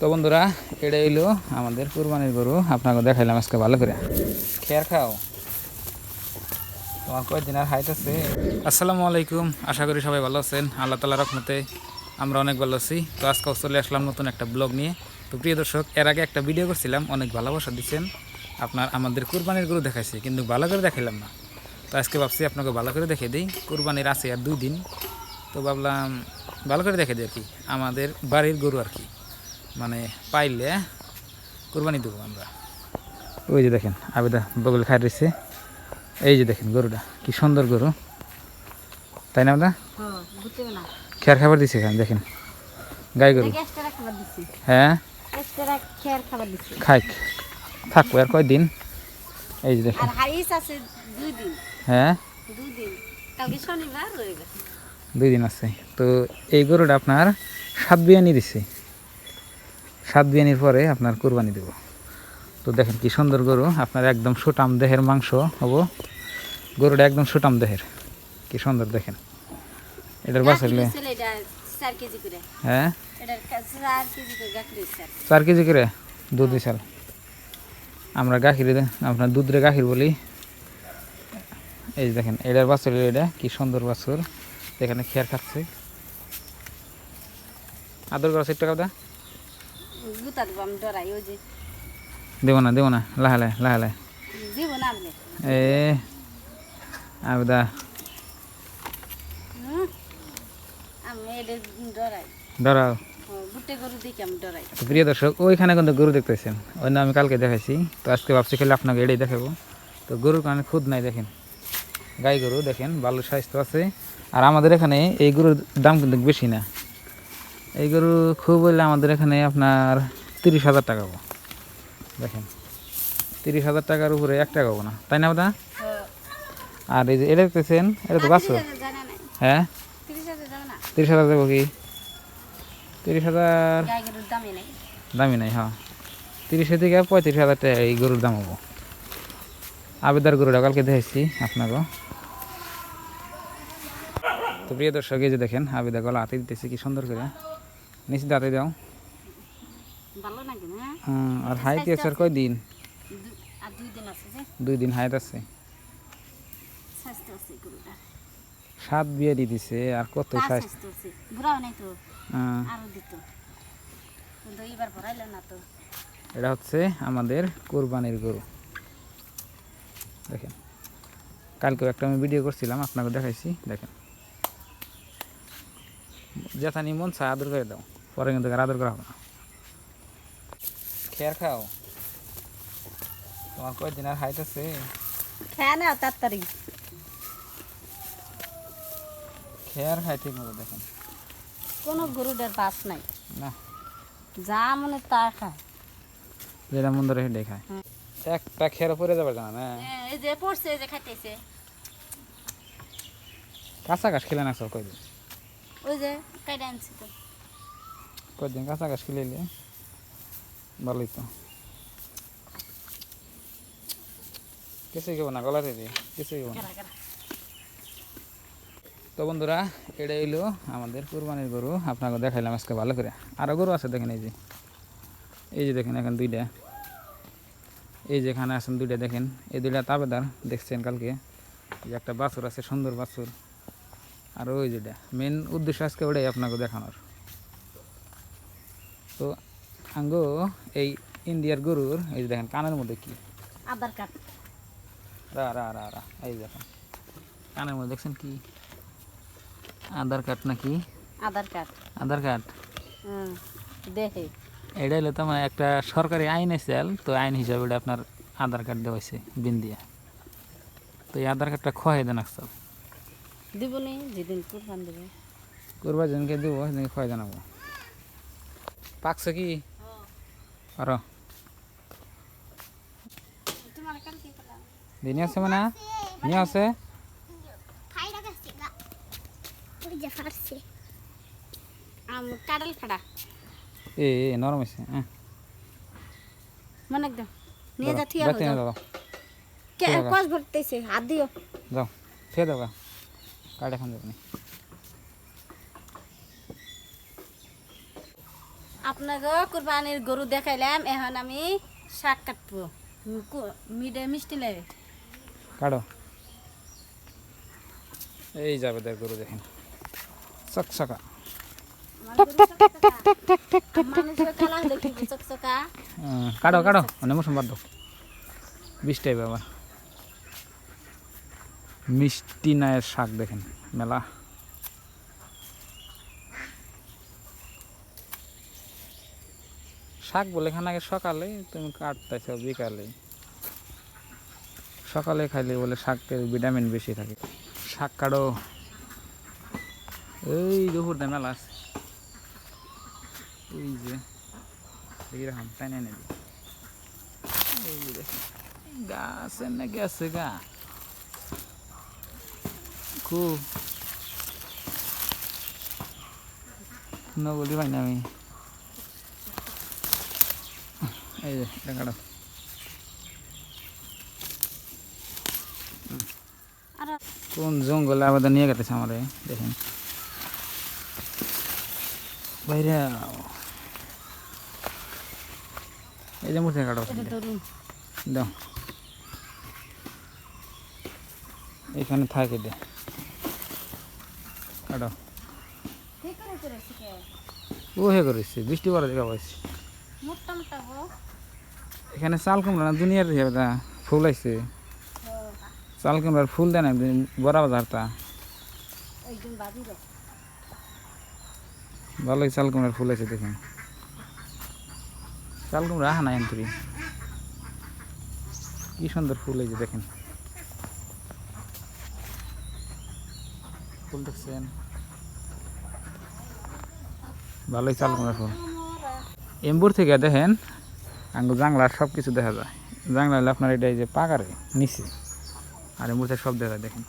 তো বন্ধুরা এটা এলো আমাদের কুরবানির গরু। আপনাকে দেখাইলাম আজকে ভালো করে। খেয়ার খাও। তোমার কয়েকদিন আর হাইট আছে? আসসালামু আলাইকুম। আশা করি সবাই ভালো আছেন। আল্লাহ তালা রহমতে আমরা অনেক ভালো আছি। তো আজকে চলে আসলাম নতুন একটা ব্লগ নিয়ে। তো প্রিয় দর্শক, এর আগে একটা ভিডিও করছিলাম। অনেক ভালোবাসা দিচ্ছেন। আপনার, আমাদের কুরবানির গরু দেখাইছি, কিন্তু ভালো করে দেখাইলাম না। তো আজকে ভাবছি আপনাকে ভালো করে দেখে দিই। কুরবানির আছে আর দুই দিন। তো ভাবলাম, ভালো করে দেখে দিই আর কি। আমাদের বাড়ির গরু আর কি। মানে পাইলে কোরবানি দেবো আমরা। ওই যে দেখেন আবেদা বগল খাই রয়েছে এই যে দেখেন গরুটা কি সুন্দর গরু। তাই না আমরা হ্যাঁ, খেয়ার খাবার দিছে এখানে দেখেন। গাই গরু। হ্যাঁ? খাই থাকব আর কয়দিন? এই যে দেখেন। আর হাইস আছে দুই দিন। হ্যাঁ? দুই দিন। কালকে শনিবার রবিবার। দুই দিন আছে। তো এই গরুটা আপনার সাত বিয়ানি দিছে। সাত বিয়ানির পরে আপনার কোরবানি দেব। তো দেখেন কি সুন্দর গরু আপনার একদম সুটাম দেহের মাংস হব। গরুটা একদম সুটাম দেহের কি সুন্দর দেখেন। এটার করে। হ্যাঁ? চার কেজি করে দুধ দিছাল আমরা গাখির আপনার দুধরে গাখির বলি। এই দেখেন এটার বাছুর এটা কি সুন্দর বাছুর। এখানে খেয়ার খাচ্ছে। আদর করা সেট টাকা দা। গুতা দেবো আমি ডরাই ওই যে। দেবো না দেবো না লাহে লাহে দিব না এ আবেদা। প্রিয় দর্শক ওইখানে কিন্তু গরু দেখতেছেন। ওই না আমি কালকে দেখাইছি। তো আজকে ভাবছি খেলে আপনাকে এটাই দেখাবো। তো গরুর কারণে খুদ নাই দেখেন। গাই গরু দেখেন ভালো স্বাস্থ্য আছে। আর আমাদের এখানে এই গরুর দাম কিন্তু বেশি না। এই গরু খুব হইলে আমাদের এখানে আপনার তিরিশ হাজার টাকা পাবো দেখেন তিরিশ হাজার টাকার উপরে এক টাকা পাবো না। তাই না দাদা আর এই যে এটা দেখতেছেন এটা তো বাসো হ্যাঁ? তিরিশ হাজার দেবো কি? তিরিশ হাজার দামই নাই। দামি নাই হ্যাঁ। তিরিশের থেকে পঁয়ত্রিশ হাজার টাকা এই গরুর দাম হব। আবেদার গরুটা কালকে দেখেছি আপনাকে। তো প্রিয় দর্শক এই যে দেখেন আবেদা গলা হাতে দিতেছি কি সুন্দর করে। নিচে হাতে দাও আর হাইট আছে আর কয় দিন? দুই দিন হাইট আছে। সাত বিয়ে দিয়ে দিছে আর কত স্বাস্থ্য দিত। এটা হচ্ছে আমাদের কোরবানির গরু। দেখেন। কালকেও একটা আমি ভিডিও করছিলাম আপনাকে দেখাইছি দেখেন। যেথানি মন চায় আদর করে দাও। পরে কিন্তু আদর করা হবে না। খেয়ার খাও। তোমার কয়দিন আর হাইট আছে? খেয়া না তাড়াতাড়ি। খেয়ার খাই ঠিক মতো দেখেন। কোনো গরুটার পাস নাই। না। যা মনে তা খায় যেটা মন ধরে হেঁটে খায়। হুম। একটা খেয়ার পরে যাবে জানা না? এই যে পড়ছে এই যে খাইতেছে। কাঁচা ঘাস খেলে না সব কয়দিন? ওই যে কাইটা আনছি তো। কয়দিন কাঁচা ঘাস খেলে ভালোই তো। কিছুই খাব না গলাতে দিয়ে কিছুই খাব না। তো বন্ধুরা এটা এলো আমাদের কুরবানির গরু আপনাকে দেখাইলাম আজকে ভালো করে। আরও গরু আছে দেখেন এই যে। এই যে দেখেন এখন দুইটা। এই যে এখানে আছেন দুইটা দেখেন। এই দুইটা তাবেদার দেখছেন কালকে? যে একটা বাছুর আছে সুন্দর বাছুর। আর ওই যেটা মেন উদ্দেশ্য আজকে ওটাই আপনাকে দেখানোর। তো আঙ্গো এই ইন্ডিয়ার গরুর এই যে দেখেন কানের মধ্যে কি? আধার কার্ড রা রা রা রা এই দেখেন কানের মধ্যে দেখছেন কি? আধার কার্ড নাকি? আধার কার্ড আধার কার্ড হুম দেখে। এটা হলো তো মানে একটা সরকারি আইন আছে তো আইন হিসাবে এটা আপনার আধার কার্ড দেওয়া হয়েছে বিন দিয়া। তো এই আধার কার্ডটা খোয়াই দেন আসল দিব নি যেদিন কুরবান দেবে। করবা যেদিনকে দেবো সেদিনকে খোয়াই জানাব পাকছে কি আর তোমার কালকে করলাম দিনে আছে মানে নিয়ে আছে আম কাডল ফাড়া এ এ, নরম আছে হ্যাঁ মনে একদম নিয়ে যা থিয়া বেতে দাও কে দাও। কস ভরতেছে হাত দিও যাও খেয়ে দাও গা কার্ড এখন যাবনি আপনাকে কুরবানির গরু দেখাইলাম এখন আমি শাক কাটবো। মিডে মিষ্টি লাগে। কাটো। এই যাবে দেখ গরু দেখেন। চকচকা হুম, কাটো কাটো। মানে মৌসুম বাদ দাও। বৃষ্টি আইবে আবার মিষ্টি নায়ের শাক দেখেন। মেলা। শাক বলে খানা আগে সকালে, তুমি কাটতেছ বিকালে। সকালে খাইলে বলে শাকের ভিটামিন বেশি থাকে। শাক কাটো। এই দুপুর দে মেলা আছে। ওই যে এইরকম তাই না এই যে দেখেন, গাছ না গেছে গা। খুব না পাই না আমি। এই যে এটা কোন জঙ্গলে আবার নিয়ে গেছে আমারে দেখেন বাইরে এই যে মুঠে কাটো দাও এখানে থাকে দে কাটো ও হে করেছে বৃষ্টি পরে দেখা পাইছি মোটা এখানে চাল কুমড়া না দুনিয়ার ইয়ে দা ফুল আইছে। চাল কুমড়ার ফুল দেয় না একদিন বড় বাজারটা ভালোই চাল কুমড়ার ফুল আছে দেখুন। চাল কুমড়া আহা নাই আন্তরি কি সুন্দর ফুল এই যে দেখেন। ফুল দেখছেন? ভালোই চাল কুমড়ার ফুল। এম্বুর থেকে দেখেন আঙ্গু জাংলার সব কিছু দেখা যায়। জাংলা হলে আপনার এটা এই যে পাকারে, নিচে। আর থেকে সব দেখা দেখেন।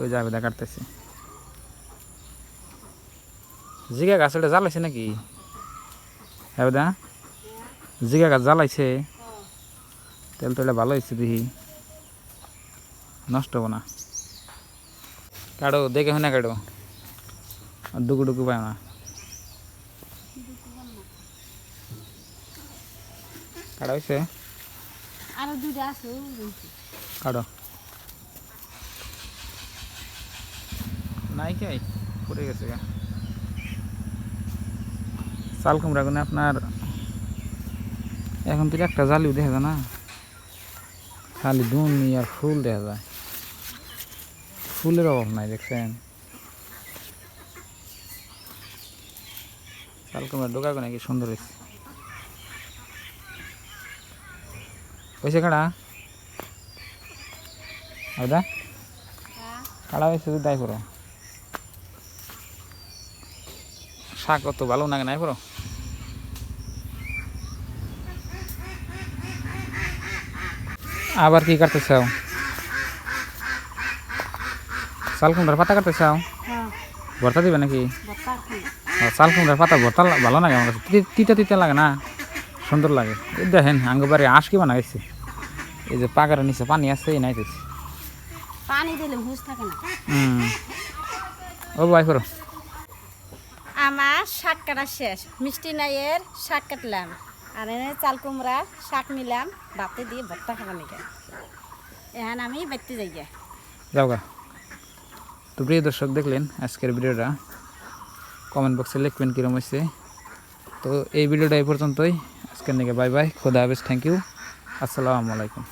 ওই যাবে দেখাতেছে জিগা গাছ ওটা জ্বালাইছে নাকি? হ্যাঁ দা জিগা গাছ জ্বালাইছে। তেল তো এটা ভালো হয়েছে দেখি। নষ্ট হব না। কাটো, দেখে হয় না কাটো ডুকু ডুকু পায় না। কাটা হয়েছে আরও আছে কাটো নাই কে পড়ে গেছে চাল কুমড়া গুনে আপনার এখন তো একটা জালিও দেখা যায় না? খালি দুনি আর ফুল দেখা যায়। ফুলের অভাব নাই দেখছেন? চাল কুমড়া ডোকা গুনে কি সুন্দর হয়েছে হয়েছে কাড়া? হয়দা কাড়া হয়েছে দায় করো। শাক অত ভালো লাগে নাই করো। আবার কি কাটতে চাও? শাল কুমড়ার পাতা কাটতে চাও? হ্যাঁ। ভর্তা দিবে নাকি? শাল কুমড়ার পাতা ভর্তা ভালো লাগে আমার কাছে তিতা তিতা লাগে না। সুন্দর লাগে। এই দেখেন আঙ্গবারে আঁশ কি বানাইছে? এই যে পাকারের নিচে পানি আছে এই নাইতেছে পানি দিলে হুঁশ থাকে না। হুম। ও ভাই করো। আমার শাক কাটা শেষ। মিষ্টি নাইয়ের শাক কাটলাম। আর এনে চাল কুমড়া শাক নিলাম। ভাতে দিয়ে ভর্তা খাবার নিকে? এখন আমি বেরতে যাই। যাও গা। তো প্রিয় দর্শক দেখলেন আজকের ভিডিওটা। কমেন্ট বক্সে লিখবেন কীরকম হয়েছে। তো এই ভিডিওটা এই পর্যন্তই। আজকের নাকি বাই বাই খোদা হাফেজ থ্যাংক ইউ আসসালামু আলাইকুম